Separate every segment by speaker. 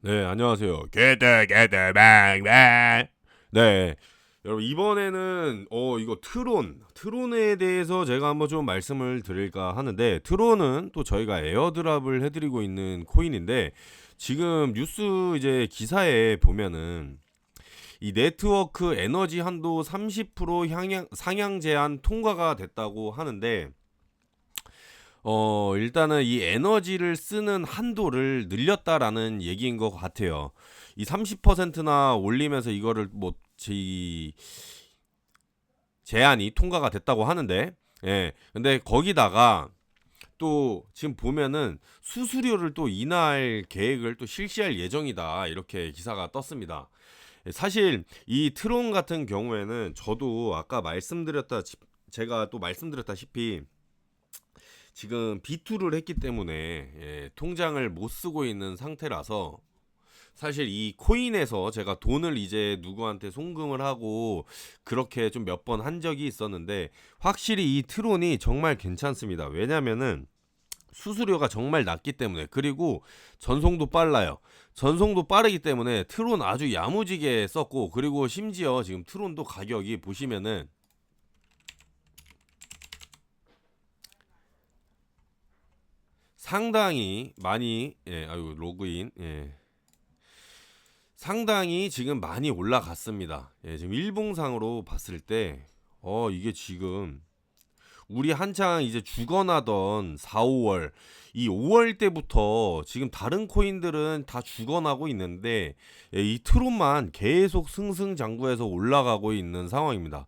Speaker 1: 네, 안녕하세요. 게드 게드 방방. 네. 여러분 이번에는 어 이거 트론 트론에 대해서 제가 한번 좀 말씀을 드릴까 하는데 트론은 또 저희가 에어드랍을 해드리고 있는 코인인데 지금 뉴스 이제 기사에 보면은 이 네트워크 에너지 한도 30% 향양, 상향 제한 통과가 됐다고 하는데 어, 일단은 이 에너지를 쓰는 한도를 늘렸다라는 얘기인 것 같아요. 이 30%나 올리면서 이거를 뭐, 제, 제한이 통과가 됐다고 하는데, 예. 근데 거기다가 또 지금 보면은 수수료를 또 인하할 계획을 또 실시할 예정이다. 이렇게 기사가 떴습니다. 예, 사실 이 트론 같은 경우에는 저도 아까 말씀드렸다, 제가 또 말씀드렸다시피 지금 B2를 했기 때문에 예, 통장을 못 쓰고 있는 상태라서 사실 이 코인에서 제가 돈을 이제 누구한테 송금을 하고 그렇게 좀 몇 번 한 적이 있었는데 확실히 이 트론이 정말 괜찮습니다. 왜냐면은 수수료가 정말 낮기 때문에 그리고 전송도 빨라요. 전송도 빠르기 때문에 트론 아주 야무지게 썼고 그리고 심지어 지금 트론도 가격이 보시면은 상당히 많이 예, 아유 로그인 예. 상당히 지금 많이 올라갔습니다. 예, 지금 일봉상으로 봤을 때 어, 이게 지금 우리 한창 이제 죽어나던 4, 5월 이 5월 때부터 지금 다른 코인들은 다 죽어나고 있는데 예, 이 트롯만 계속 승승장구해서 올라가고 있는 상황입니다.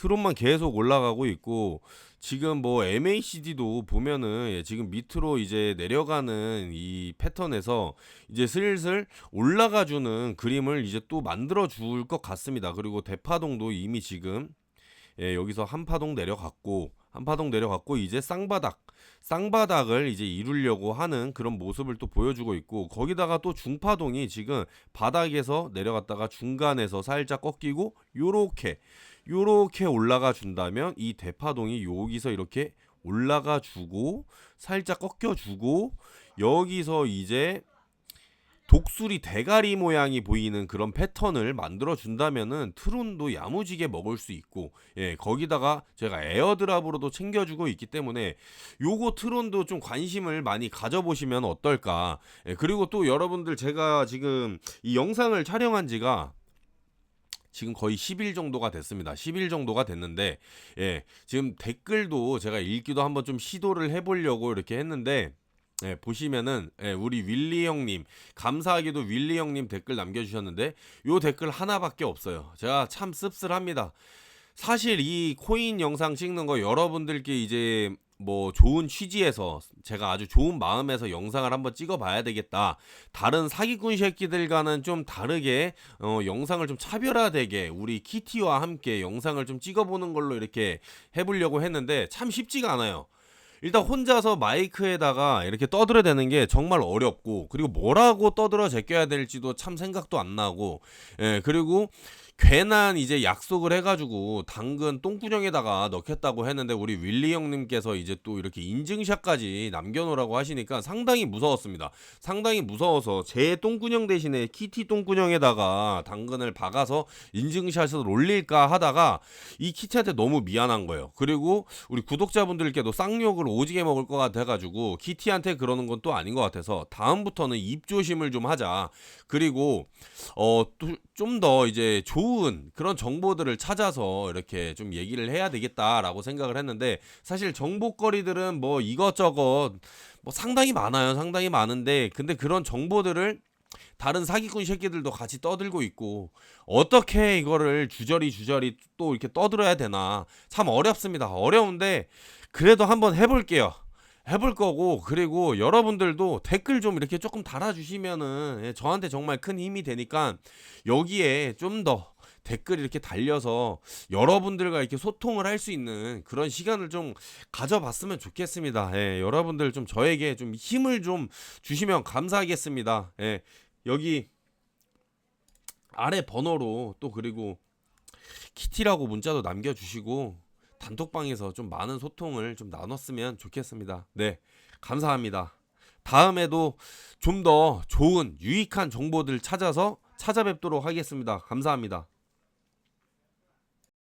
Speaker 1: 트롯만 계속 올라가고 있고 지금 뭐 MACD도 보면은 예, 지금 밑으로 이제 내려가는 이 패턴에서 이제 슬슬 올라가 주는 그림을 이제 또 만들어 줄 것 같습니다. 그리고 대파동도 이미 지금 예, 여기서 한 파동 내려갔고 한 파동 내려갔고 이제 쌍바닥 쌍바닥을 이제 이루려고 하는 그런 모습을 또 보여주고 있고 거기다가 또 중파동이 지금 바닥에서 내려갔다가 중간에서 살짝 꺾이고 요렇게 요렇게 올라가 준다면 이 대파동이 여기서 이렇게 올라가 주고 살짝 꺾여 주고 여기서 이제 독수리 대가리 모양이 보이는 그런 패턴을 만들어 준다면은 트론도 야무지게 먹을 수 있고 예 거기다가 제가 에어드랍으로도 챙겨주고 있기 때문에 요거 트론도 좀 관심을 많이 가져보시면 어떨까. 예 그리고 또 여러분들 제가 지금 이 영상을 촬영한 지가 지금 거의 10일 정도가 됐습니다. 10일 정도가 됐는데, 예, 지금 댓글도 제가 읽기도 한번 좀 시도를 해보려고 이렇게 했는데, 예, 보시면은 예, 우리 윌리 형님 감사하게도 윌리 형님 댓글 남겨주셨는데 요 댓글 하나밖에 없어요. 제가 참 씁쓸합니다. 사실 이 코인 영상 찍는 거 여러분들께 이제 뭐 좋은 취지에서 제가 아주 좋은 마음에서 영상을 한번 찍어봐야 되겠다. 다른 사기꾼 새끼들과는 좀 다르게 어, 영상을 좀 차별화되게 우리 키티와 함께 영상을 좀 찍어보는 걸로 이렇게 해보려고 했는데 참 쉽지가 않아요. 일단 혼자서 마이크에다가 이렇게 떠들어야 되는 게 정말 어렵고 그리고 뭐라고 떠들어 제껴야 될지도 참 생각도 안 나고 예 그리고 괜한 이제 약속을 해가지고 당근 똥구녕에다가 넣겠다고 했는데 우리 윌리 형님께서 이제 또 이렇게 인증샷까지 남겨놓으라고 하시니까 상당히 무서웠습니다. 상당히 무서워서 제 똥구녕 대신에 키티 똥구녕에다가 당근을 박아서 인증샷을 올릴까 하다가 이 키티한테 너무 미안한 거예요. 그리고 우리 구독자분들께도 쌍욕을 오지게 먹을 것 같아가지고 키티한테 그러는 건 또 아닌 것 같아서 다음부터는 입 조심을 좀 하자. 그리고 어 좀 더 이제 좋은 좋은 그런 정보들을 찾아서 이렇게 좀 얘기를 해야 되겠다라고 생각을 했는데 사실 정보거리들은 뭐 이것저것 뭐 상당히 많아요. 상당히 많은데 근데 그런 정보들을 다른 사기꾼 새끼들도 같이 떠들고 있고 어떻게 이거를 주저리 주저리 또 이렇게 떠들어야 되나 참 어렵습니다. 어려운데 그래도 한번 해볼게요. 해볼 거고 그리고 여러분들도 댓글 좀 이렇게 조금 달아주시면은 예, 저한테 정말 큰 힘이 되니까 여기에 좀 더 댓글 이렇게 달려서 여러분들과 이렇게 소통을 할 수 있는 그런 시간을 좀 가져봤으면 좋겠습니다. 예, 여러분들 좀 저에게 좀 힘을 좀 주시면 감사하겠습니다. 예, 여기 아래 번호로 또 그리고 키티라고 문자도 남겨주시고 단톡방에서 좀 많은 소통을 좀 나눴으면 좋겠습니다. 네, 감사합니다. 다음에도 좀 더 좋은 유익한 정보들 찾아서 찾아뵙도록 하겠습니다. 감사합니다.